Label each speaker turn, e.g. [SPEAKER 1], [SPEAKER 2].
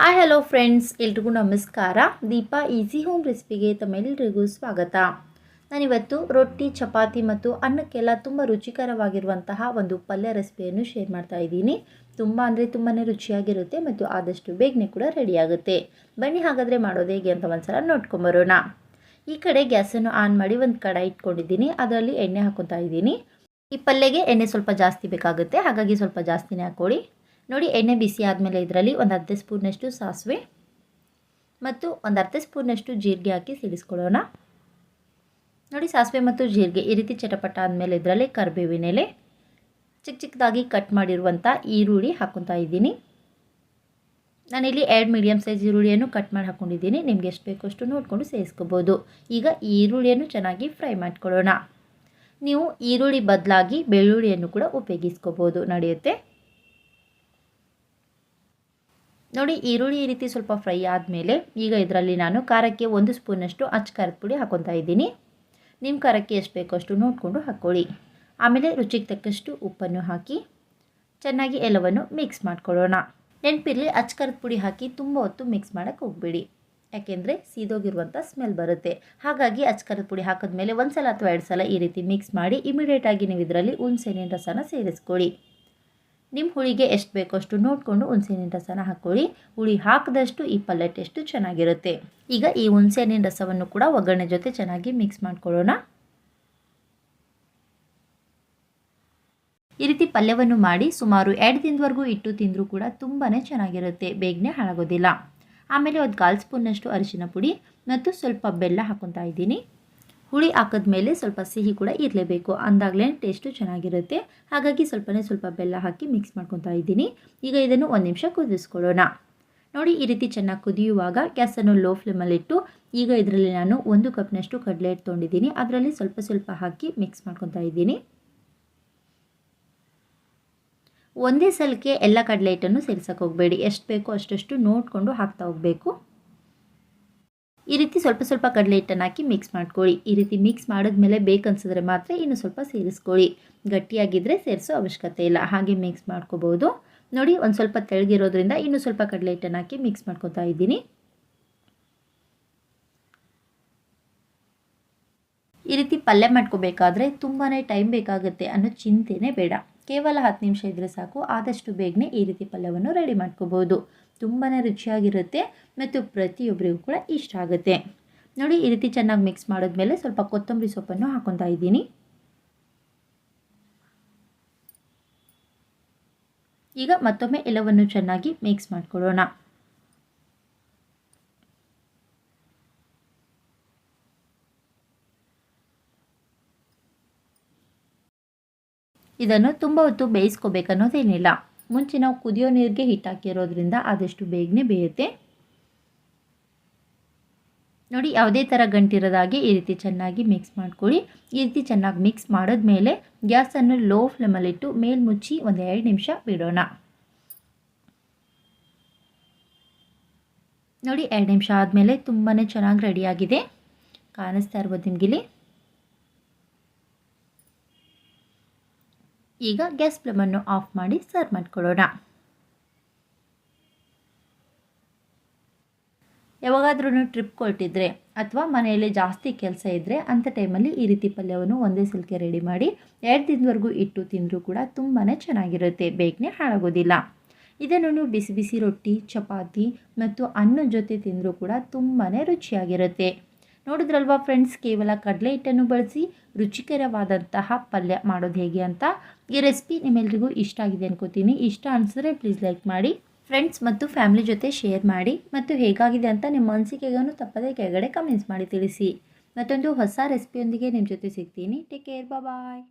[SPEAKER 1] Hi hello friends ಎಲ್ರಿಗೂ ನಮಸ್ಕಾರ. Deepa easy home ರೆಸಿಪಿಗೆ ತಮ್ಮೆಲ್ಲರಿಗೂ ಸ್ವಾಗತ. ನಾನಿವತ್ತು ರೊಟ್ಟಿ, ಚಪಾತಿ ಮತ್ತು ಅನ್ನಕ್ಕೆಲ್ಲ ತುಂಬ ರುಚಿಕರವಾಗಿರುವಂತಹ ಒಂದು ಪಲ್ಯ ರೆಸಿಪಿಯನ್ನು ಶೇರ್ ಮಾಡ್ತಾ ಇದ್ದೀನಿ. ತುಂಬ ಅಂದರೆ ತುಂಬಾ ರುಚಿಯಾಗಿರುತ್ತೆ ಮತ್ತು ಆದಷ್ಟು ಬೇಗನೆ ಕೂಡ ರೆಡಿಯಾಗುತ್ತೆ ಬನ್ನಿ ಹಾಗಾದರೆ ಮಾಡೋದು ಹೇಗೆ ಅಂತ ಒಂದ್ಸಲ ನೋಡ್ಕೊಂಬರೋಣ. ಈ ಕಡೆ ಗ್ಯಾಸನ್ನು ಆನ್ ಮಾಡಿ ಒಂದು ಕಡಾಯಿ ಇಟ್ಕೊಂಡಿದ್ದೀನಿ. ಅದರಲ್ಲಿ ಎಣ್ಣೆ ಹಾಕೊತಾ ಇದ್ದೀನಿ. ಈ ಪಲ್ಯಗೆ ಎಣ್ಣೆ ಸ್ವಲ್ಪ ಜಾಸ್ತಿ ಬೇಕಾಗುತ್ತೆ. ಹಾಗಾಗಿ ಸ್ವಲ್ಪ ಜಾಸ್ತಿನೇ ಹಾಕ್ಕೊಳ್ಳಿ. ನೋಡಿ ಎಣ್ಣೆ ಬಿಸಿ ಆದಮೇಲೆ ಇದರಲ್ಲಿ ಒಂದು ಅರ್ಧ ಸ್ಪೂನಷ್ಟು ಸಾಸಿವೆ ಮತ್ತು ಒಂದು ಅರ್ಧ ಸ್ಪೂನಷ್ಟು ಜೀರಿಗೆ ಹಾಕಿ ಸಿಡಿಸ್ಕೊಳ್ಳೋಣ. ನೋಡಿ ಸಾಸಿವೆ ಮತ್ತು ಜೀರಿಗೆ ಈ ರೀತಿ ಚಟಪಟ ಆದಮೇಲೆ ಇದರಲ್ಲಿ ಕರಿಬೇವಿನೆಲೆ ಚಿಕ್ಕ ಚಿಕ್ಕದಾಗಿ ಕಟ್ ಮಾಡಿರುವಂಥ ಈರುಳ್ಳಿ ಹಾಕ್ಕೊತಾ ಇದ್ದೀನಿ. ನಾನಿಲ್ಲಿ ಎರಡು ಮೀಡಿಯಮ್ ಸೈಜ್ ಈರುಳ್ಳಿಯನ್ನು ಕಟ್ ಮಾಡಿ ಹಾಕ್ಕೊಂಡಿದ್ದೀನಿ ನಿಮ್ಗೆ ಎಷ್ಟು ಬೇಕೋ ಅಷ್ಟು ನೋಡಿಕೊಂಡು ಸೇರಿಸ್ಕೋಬೋದು. ಈಗ ಈರುಳ್ಳಿಯನ್ನು ಚೆನ್ನಾಗಿ ಫ್ರೈ ಮಾಡ್ಕೊಳ್ಳೋಣ. ನೀವು ಈರುಳ್ಳಿ ಬದಲಾಗಿ ಬೆಳ್ಳುಳ್ಳಿಯನ್ನು ಕೂಡ ಉಪಯೋಗಿಸ್ಕೋಬೋದು. ನಡೆಯುತ್ತೆ? ನೋಡಿ ಈರುಳ್ಳಿ ಈ ರೀತಿ ಸ್ವಲ್ಪ ಫ್ರೈ ಆದಮೇಲೆ ಈಗ ಇದರಲ್ಲಿ ನಾನು ಖಾರಕ್ಕೆ ಒಂದು ಸ್ಪೂನಷ್ಟು ಅಚ್ಚ ಖಾರದ ಪುಡಿ ಹಾಕೊತಾ ಇದ್ದೀನಿ. ನಿಮ್ಮ ಖಾರಕ್ಕೆ ಎಷ್ಟು ಬೇಕೋ ಅಷ್ಟು ನೋಡಿಕೊಂಡು ಹಾಕ್ಕೊಳ್ಳಿ ಆಮೇಲೆ ರುಚಿಗೆ ತಕ್ಕಷ್ಟು ಉಪ್ಪನ್ನು ಹಾಕಿ ಚೆನ್ನಾಗಿ ಎಲ್ಲವನ್ನು ಮಿಕ್ಸ್ ಮಾಡ್ಕೊಳ್ಳೋಣ. ನೆನಪಿರಲಿ ಅಚ್ಚ ಖಾರದ ಪುಡಿ ಹಾಕಿ ತುಂಬ ಹೊತ್ತು ಮಿಕ್ಸ್ ಮಾಡೋಕ್ಕೆ ಹೋಗಬೇಡಿ. ಯಾಕೆಂದರೆ ಸೀದೋಗಿರುವಂಥ ಸ್ಮೆಲ್ ಬರುತ್ತೆ. ಹಾಗಾಗಿ ಅಚ್ಚ ಖಾರದ ಪುಡಿ ಹಾಕಿದ್ಮೇಲೆ ಒಂದು ಸಲ ಅಥವಾ ಎರಡು ಸಲ ಈ ರೀತಿ ಮಿಕ್ಸ್ ಮಾಡಿ ಇಮಿಡಿಯೇಟಾಗಿ ನೀವು ಇದರಲ್ಲಿ ಹುಣಸೆಹಣ್ಣಿನ ರಸನ ಸೇರಿಸ್ಕೊಳ್ಳಿ. ನಿಮ್ಮ ಹುಳಿಗೆ ಎಷ್ಟು ಬೇಕೋ ಅಷ್ಟು ನೋಡಿಕೊಂಡು ಹುಣಸೆಹಣ್ಣಿನ ರಸನ ಹಾಕ್ಕೊಳ್ಳಿ ಹುಳಿ ಹಾಕಿದಷ್ಟು ಈ ಪಲ್ಯ ಟೇಸ್ಟು ಚೆನ್ನಾಗಿರುತ್ತೆ. ಈಗ ಈ ಹುಣಸೆಹಣ್ಣಿನ ರಸವನ್ನು ಕೂಡ ಒಗ್ಗರಣೆ ಜೊತೆ ಚೆನ್ನಾಗಿ ಮಿಕ್ಸ್ ಮಾಡ್ಕೊಳ್ಳೋಣ. ಈ ರೀತಿ ಪಲ್ಯವನ್ನು ಮಾಡಿ ಸುಮಾರು ಎರಡು ದಿನದವರೆಗೂ ಇಟ್ಟು ತಿಂದರೂ ಕೂಡ ತುಂಬಾ ಚೆನ್ನಾಗಿರುತ್ತೆ. ಬೇಗನೆ ಹಾಳಾಗೋದಿಲ್ಲ. ಆಮೇಲೆ ಒಂದು ಕಾಲು ಸ್ಪೂನ್ನಷ್ಟು ಅರಿಶಿನ ಪುಡಿ ಮತ್ತು ಸ್ವಲ್ಪ ಬೆಲ್ಲ ಹಾಕೊತಾ ಇದ್ದೀನಿ. ಹುಳಿ ಹಾಕಿದ್ಮೇಲೆ ಸ್ವಲ್ಪ ಸಿಹಿ ಕೂಡ ಇರಲೇಬೇಕು. ಅಂದಾಗಲೇ ಟೇಸ್ಟು ಚೆನ್ನಾಗಿರುತ್ತೆ. ಹಾಗಾಗಿ ಸ್ವಲ್ಪನೇ ಸ್ವಲ್ಪ ಬೆಲ್ಲ ಹಾಕಿ ಮಿಕ್ಸ್ ಮಾಡ್ಕೊತಾ ಇದ್ದೀನಿ. ಈಗ ಇದನ್ನು ಒಂದು ನಿಮಿಷ ಕುದಿಸ್ಕೊಳ್ಳೋಣ. ನೋಡಿ, ಈ ರೀತಿ ಚೆನ್ನಾಗಿ ಕುದಿಯುವಾಗ ಗ್ಯಾಸನ್ನು ಲೋ ಫ್ಲೇಮಲ್ಲಿಟ್ಟು ಈಗ ಇದರಲ್ಲಿ ನಾನು ಒಂದು ಕಪ್ನಷ್ಟು ಕಡಲೆ ಇಟ್ಕೊಂಡಿದ್ದೀನಿ ಅದರಲ್ಲಿ ಸ್ವಲ್ಪ ಸ್ವಲ್ಪ ಹಾಕಿ ಮಿಕ್ಸ್ ಮಾಡ್ಕೊತಾ ಇದ್ದೀನಿ. ಒಂದೇ ಸಲಕ್ಕೆ ಎಲ್ಲ ಕಡಲೆ ಹಿಟ್ಟನ್ನು ಸೇರ್ಸೋಕೆ ಹೋಗಬೇಡಿ. ಎಷ್ಟು ಬೇಕೋ ಅಷ್ಟಷ್ಟು ನೋಡಿಕೊಂಡು ಹಾಕ್ತಾ ಹೋಗಬೇಕು. ಈ ರೀತಿ ಸ್ವಲ್ಪ ಸ್ವಲ್ಪ ಕಡಲೆ ಹಿಟ್ಟನ್ನು ಹಾಕಿ ಮಿಕ್ಸ್ ಮಾಡ್ಕೊಳ್ಳಿ. ಈ ರೀತಿ ಮಿಕ್ಸ್ ಮಾಡಿದ್ಮೇಲೆ ಬೇಕನ್ಸಿದ್ರೆ ಮಾತ್ರ ಇನ್ನು ಸ್ವಲ್ಪ ಸೇರಿಸ್ಕೊಳ್ಳಿ. ಗಟ್ಟಿಯಾಗಿದ್ದರೆ ಸೇರಿಸೋ ಅವಶ್ಯಕತೆ ಇಲ್ಲ. ಹಾಗೆ ಮಿಕ್ಸ್ ಮಾಡ್ಕೋಬೋದು. ನೋಡಿ, ಒಂದು ಸ್ವಲ್ಪ ತೆಳಗಿರೋದ್ರಿಂದ ಇನ್ನೂ ಸ್ವಲ್ಪ ಕಡಲೆ ಹಿಟ್ಟನ್ನು ಹಾಕಿ ಮಿಕ್ಸ್ ಮಾಡ್ಕೊತಾ ಇದ್ದೀನಿ. ಈ ರೀತಿ ಪಲ್ಯ ಮಾಡ್ಕೋಬೇಕಾದ್ರೆ ತುಂಬಾ ಟೈಮ್ ಬೇಕಾಗುತ್ತೆ ಅನ್ನೋ ಚಿಂತೆನೇ ಬೇಡ. ಕೇವಲ ಹತ್ತು ನಿಮಿಷ ಇದ್ದರೆ ಸಾಕು. ಆದಷ್ಟು ಬೇಗನೆ ಈ ರೀತಿ ಪಲ್ಯವನ್ನು ರೆಡಿ ಮಾಡ್ಕೋಬೋದು. ತುಂಬಾ ರುಚಿಯಾಗಿರುತ್ತೆ ಮತ್ತು ಪ್ರತಿಯೊಬ್ಬರಿಗೂ ಕೂಡ ಇಷ್ಟ ಆಗುತ್ತೆ. ನೋಡಿ, ಈ ರೀತಿ ಚೆನ್ನಾಗಿ ಮಿಕ್ಸ್ ಮಾಡಿದ್ಮೇಲೆ ಸ್ವಲ್ಪ ಕೊತ್ತಂಬರಿ ಸೊಪ್ಪನ್ನು ಹಾಕೊತಾ ಇದ್ದೀನಿ. ಈಗ ಮತ್ತೊಮ್ಮೆ ಎಲ್ಲವನ್ನು ಚೆನ್ನಾಗಿ ಮಿಕ್ಸ್ ಮಾಡಿಕೊಳ್ಳೋಣ. ಇದನ್ನು ತುಂಬ ಹೊತ್ತು ಬೇಯಿಸ್ಕೋಬೇಕನ್ನೋದೇನಿಲ್ಲ ಮುಂಚೆ ನಾವು ಕುದಿಯೋ ನೀರಿಗೆ ಹಿಟ್ಟಾಕಿರೋದ್ರಿಂದ ಆದಷ್ಟು ಬೇಗನೆ ಬೇಯುತ್ತೆ. ನೋಡಿ, ಯಾವುದೇ ಥರ ಗಂಟಿರೋದಾಗೆ ಈ ರೀತಿ ಚೆನ್ನಾಗಿ ಮಿಕ್ಸ್ ಮಾಡ್ಕೊಳ್ಳಿ. ಈ ರೀತಿ ಚೆನ್ನಾಗಿ ಮಿಕ್ಸ್ ಮಾಡಿದ್ಮೇಲೆ ಗ್ಯಾಸನ್ನು ಲೋ ಫ್ಲೇಮಲ್ಲಿಟ್ಟು ಮೇಲ್ ಮುಚ್ಚಿ ಒಂದು ಎರಡು ನಿಮಿಷ ಬಿಡೋಣ. ನೋಡಿ, ಎರಡು ನಿಮಿಷ ಆದಮೇಲೆ ತುಂಬಾ ಚೆನ್ನಾಗಿ ರೆಡಿಯಾಗಿದೆ ಕಾಣಿಸ್ತಾ ಇರ್ಬೋದು ನಿಮಗಿಲ್ಲಿ? ಈಗ ಗ್ಯಾಸ್ ಫ್ಲೇಮನ್ನು ಆಫ್ ಮಾಡಿ ಸರ್ವ್ ಮಾಡಿಕೊಳ್ಳೋಣ. ಯಾವಾಗಾದ್ರೂ ಟ್ರಿಪ್ ಕೊಟ್ಟಿದ್ರೆ ಅಥವಾ ಮನೆಯಲ್ಲಿ ಜಾಸ್ತಿ ಕೆಲಸ ಇದ್ದರೆ ಅಂಥ ಟೈಮಲ್ಲಿ ಈ ರೀತಿ ಪಲ್ಯವನ್ನು ಒಂದೇ ಸಲಕ್ಕೆ ರೆಡಿ ಮಾಡಿ ಎರಡು ದಿನದವರೆಗೂ ಇಟ್ಟು ತಿಂದರೂ ಕೂಡ ತುಂಬಾ ಚೆನ್ನಾಗಿರುತ್ತೆ, ಬೇಗನೆ ಹಾಳಾಗೋದಿಲ್ಲ. ಇದನ್ನು ಬಿಸಿ ಬಿಸಿ ರೊಟ್ಟಿ, ಚಪಾತಿ ಮತ್ತು ಅನ್ನದ ಜೊತೆ ತಿಂದರೂ ಕೂಡ ತುಂಬಾ ರುಚಿಯಾಗಿರುತ್ತೆ. ನೋಡಿದ್ರಲ್ವಾ ಫ್ರೆಂಡ್ಸ್ ಕೇವಲ ಕಡಲೆ ಹಿಟ್ಟನ್ನು ಬಳಸಿ ರುಚಿಕರವಾದಂತಹ ಪಲ್ಯ ಮಾಡೋದು ಹೇಗೆ ಅಂತ? ಈ ರೆಸಿಪಿ ನಿಮ್ಮೆಲ್ರಿಗೂ ಇಷ್ಟ ಆಗಿದೆ ಅನ್ಕೋತೀನಿ. ಇಷ್ಟ ಅನಿಸಿದ್ರೆ ಪ್ಲೀಸ್ ಲೈಕ್ ಮಾಡಿ ಫ್ರೆಂಡ್ಸ್ ಮತ್ತು ಫ್ಯಾಮಿಲಿ ಜೊತೆ ಶೇರ್ ಮಾಡಿ ಮತ್ತು ಹೇಗಾಗಿದೆ ಅಂತ ನಿಮ್ಮ ಅನಿಸಿಕೆಗೂ ತಪ್ಪದೇ ಕೆಳಗಡೆ ಕಮೆಂಟ್ಸ್ ಮಾಡಿ ತಿಳಿಸಿ. ಮತ್ತೊಂದು ಹೊಸ ರೆಸಿಪಿಯೊಂದಿಗೆ ನಿಮ್ಮ ಜೊತೆ ಸಿಗ್ತೀನಿ. Take care bye